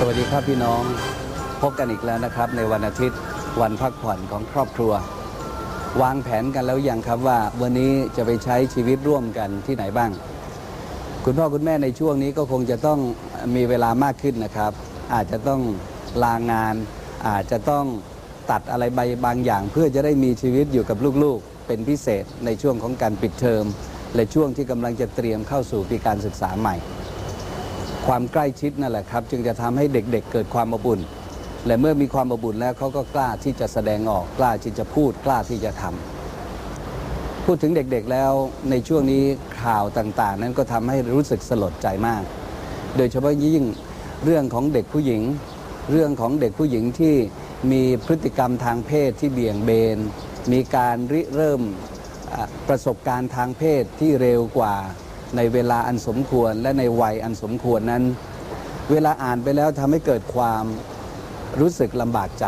สวัสดีครับพี่น้องพบกันอีกแล้วนะครับ ในวันอาทิตย์วันพักผ่อนของครอบครัว วางแผนกันแล้วยังครับว่า วันนี้จะไปใช้ชีวิตร่วมกันที่ไหนบ้าง คุณพ่อคุณแม่ในช่วงนี้ก็คงจะต้องมีเวลามากขึ้นนะครับ อาจจะต้องลางาน อาจจะต้องตัดอะไรใบบางอย่าง เพื่อจะได้มีชีวิตอยู่กับลูกๆ เป็นพิเศษในช่วงของการปิดเทอม และช่วงที่กำลังจะเตรียมเข้าสู่ปีการศึกษาใหม่ ความใกล้ชิดนั่นแหละครับ จึงจะทำให้เด็กๆเเกิดความอบอุ่นและเมื่อมีความอบอุ่นแล้วเขาก็กล้าที่จะแสดงออกกล้าที่จะพูดกล้าที่จะทำพูดถึงเด็กๆแล้วในช่วงนี้ข่าวต่างๆ นั้นก็ทำให้รู้สึกสลดใจมาก โดยเฉพาะยิ่งเรื่องของเด็กผู้หญิง เรื่องของเด็กผู้หญิงที่มีพฤติกรรมทางเพศที่เบี่ยงเบน มีการริเริ่มประสบการณ์ทางเพศที่เร็วกว่า ในเวลาอันสมควรและในวัยอันสมควรนั้น เวลาอ่านไปแล้วทำให้เกิดความรู้สึกลำบากใจ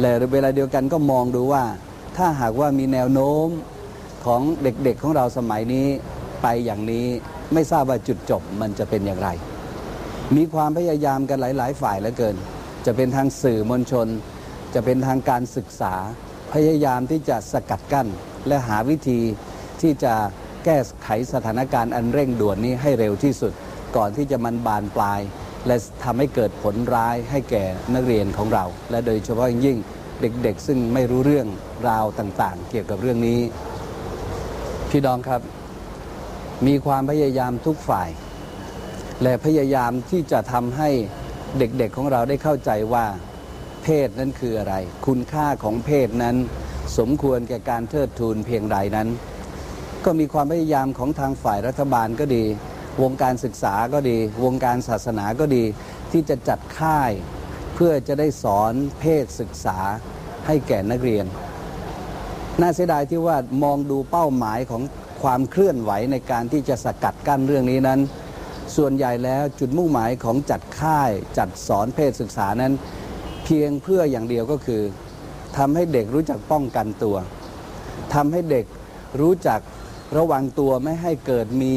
และเวลาเดียวกันก็มองดูว่า ถ้าหากว่ามีแนวโน้มของเด็กๆของเราสมัยนี้ไปอย่างนี้ไม่ทราบว่าจุดจบมันจะเป็นอย่างไร มีความพยายามกันหลาย ๆ ฝ่ายเหลือเกิน จะเป็นทางสื่อมวลชน จะเป็นทางการศึกษา พยายามที่จะสกัดกั้น และหาวิธีที่จะ แก้ไขสถานการณ์อันเร่งด่วนนี้ให้เร็วที่สุด ก่อนที่จะมันบานปลาย และทำให้เกิดผลร้ายให้แก่นักเรียนของเรา และโดยเฉพาะอย่างยิ่งเด็กๆ ซึ่งไม่รู้เรื่องราวต่างๆ เกี่ยวกับเรื่องนี้ พี่ดองครับ มีความพยายามทุกฝ่าย และพยายามที่จะทำให้เด็กๆของเราได้เข้าใจว่า เพศนั้นคืออะไร คุณค่าของเพศนั้น สมควรแก่การเทิดทูนเพียงใดนั้น ก็มีความพยายามของทางฝ่ายรัฐบาลก็ดี วงการศึกษาก็ดี วงการศาสนาก็ดี ที่จะจัดค่าย เพื่อจะได้สอนเพศศึกษาให้แก่นักเรียน น่าเสียดายที่ว่ามองดูเป้าหมายของความเคลื่อนไหวในการที่จะสกัดกั้นเรื่องนี้นั้น ส่วนใหญ่แล้วจุดมุ่งหมายของจัดค่ายจัดสอนเพศศึกษานั้น เพียงเพื่ออย่างเดียวก็คือทำให้เด็กรู้จักป้องกันตัวทำให้เด็กรู้จัก ระวังตัวไม่ให้เกิดมี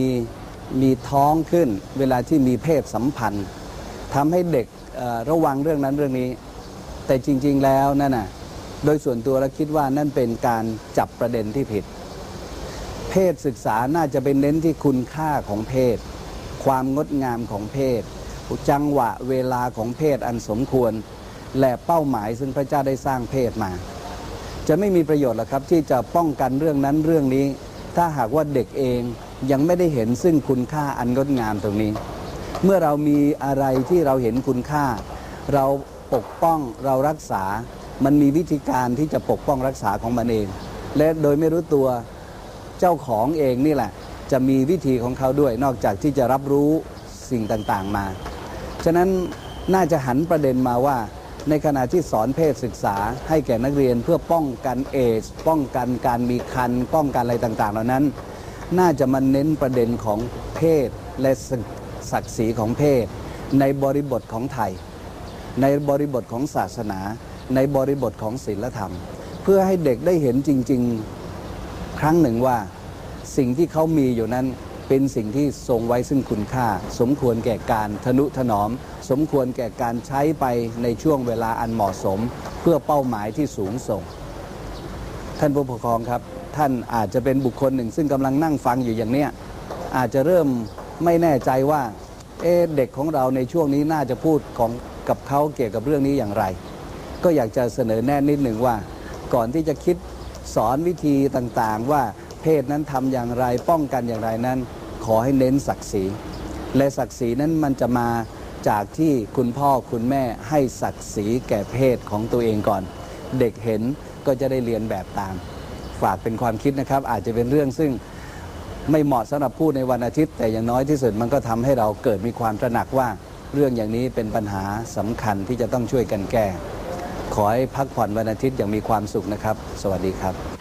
มีท้องขึ้น เวลาที่มีเพศสัมพันธ์ทำให้เด็กระวังเรื่องนั้นเรื่องนี้ แต่จริง ๆแล้วนั่นน่ะโดยส่วนตัวเราคิดว่านั่นเป็นการจับประเด็นที่ผิด เพศศึกษาน่าจะเป็นเน้นที่คุณค่าของเพศ ความงดงามของเพศ จังหวะเวลาของเพศอันสมควร และเป้าหมายซึ่งพระเจ้าได้สร้างเพศมา จะไม่มีประโยชน์หรอกครับที่จะป้องกันเรื่องนั้นเรื่องนี้ ถ้าหากว่าเด็กเองยังไม่ได้เห็นซึ่งคุณค่าอันงดงามตรงนี้ เมื่อเรามีอะไรที่เราเห็นคุณค่า เราปกป้องเรารักษา มันมีวิธีการที่จะปกป้องรักษาของมันเอง และโดยไม่รู้ตัวเจ้าของเองนี่แหละ จะมีวิธีของเขาด้วย นอกจากที่จะรับรู้สิ่งต่างๆมา ฉะนั้นน่าจะหันประเด็นมาว่า ในขณะที่สอนเพศศึกษาให้แก่นักเรียนเพื่อป้องกันเอดส์ป้องกันการมีคัน ป้องกันอะไรต่างๆ เหล่านั้น น่าจะมาเน้นประเด็นของเพศและศักดิ์ศรีของเพศ ในบริบทของไทย ในบริบทของศาสนา ในบริบทของศีลธรรม เพื่อให้เด็กได้เห็นจริง ๆ ครั้งหนึ่งว่าสิ่งที่เขามีอยู่นั้น เป็นสิ่งที่ทรงไว้ซึ่งคุณค่า สมควรแก่การทนุถนอม สมควรแก่การใช้ไปในช่วงเวลาอันเหมาะสม เพื่อเป้าหมายที่สูงส่ง ท่านผู้ปกครองครับ ท่านอาจจะเป็นบุคคลหนึ่ง ซึ่งกำลังนั่งฟังอยู่อย่างเนี้ยอาจจะเริ่มไม่แน่ใจว่าเอ๊เด็กของเราในช่วงนี้น่าจะพูดของกับเขาเกี่ยวกับเรื่องนี้อย่างไร ก็อยากจะเสนอแน่นิดหนึ่งว่า ก่อนที่จะคิดสอนวิธีต่างๆว่า เพศนั้นทำอย่างไรป้องกันอย่างไรนั้น ขอให้เน้นศักดิ์ศรีและศักดิ์ศรีนั้นมันจะมาจากที่คุณพ่อคุณแม่ให้ศักดิ์ศรีแก่เพศของตัวเองก่อน เด็กเห็นก็จะได้เรียนแบบตาม ฝากเป็นความคิดนะครับ อาจจะเป็นเรื่องซึ่งไม่เหมาะสำหรับพูดในวันอาทิตย์ แต่อย่างน้อยที่สุดมันก็ทำให้เราเกิดมีความตระหนักว่าเรื่องอย่างนี้เป็นปัญหาสำคัญที่จะต้องช่วยกันแก้ ขอให้พักผ่อนวันอาทิตย์อย่างมีความสุขนะครับ สวัสดีครับ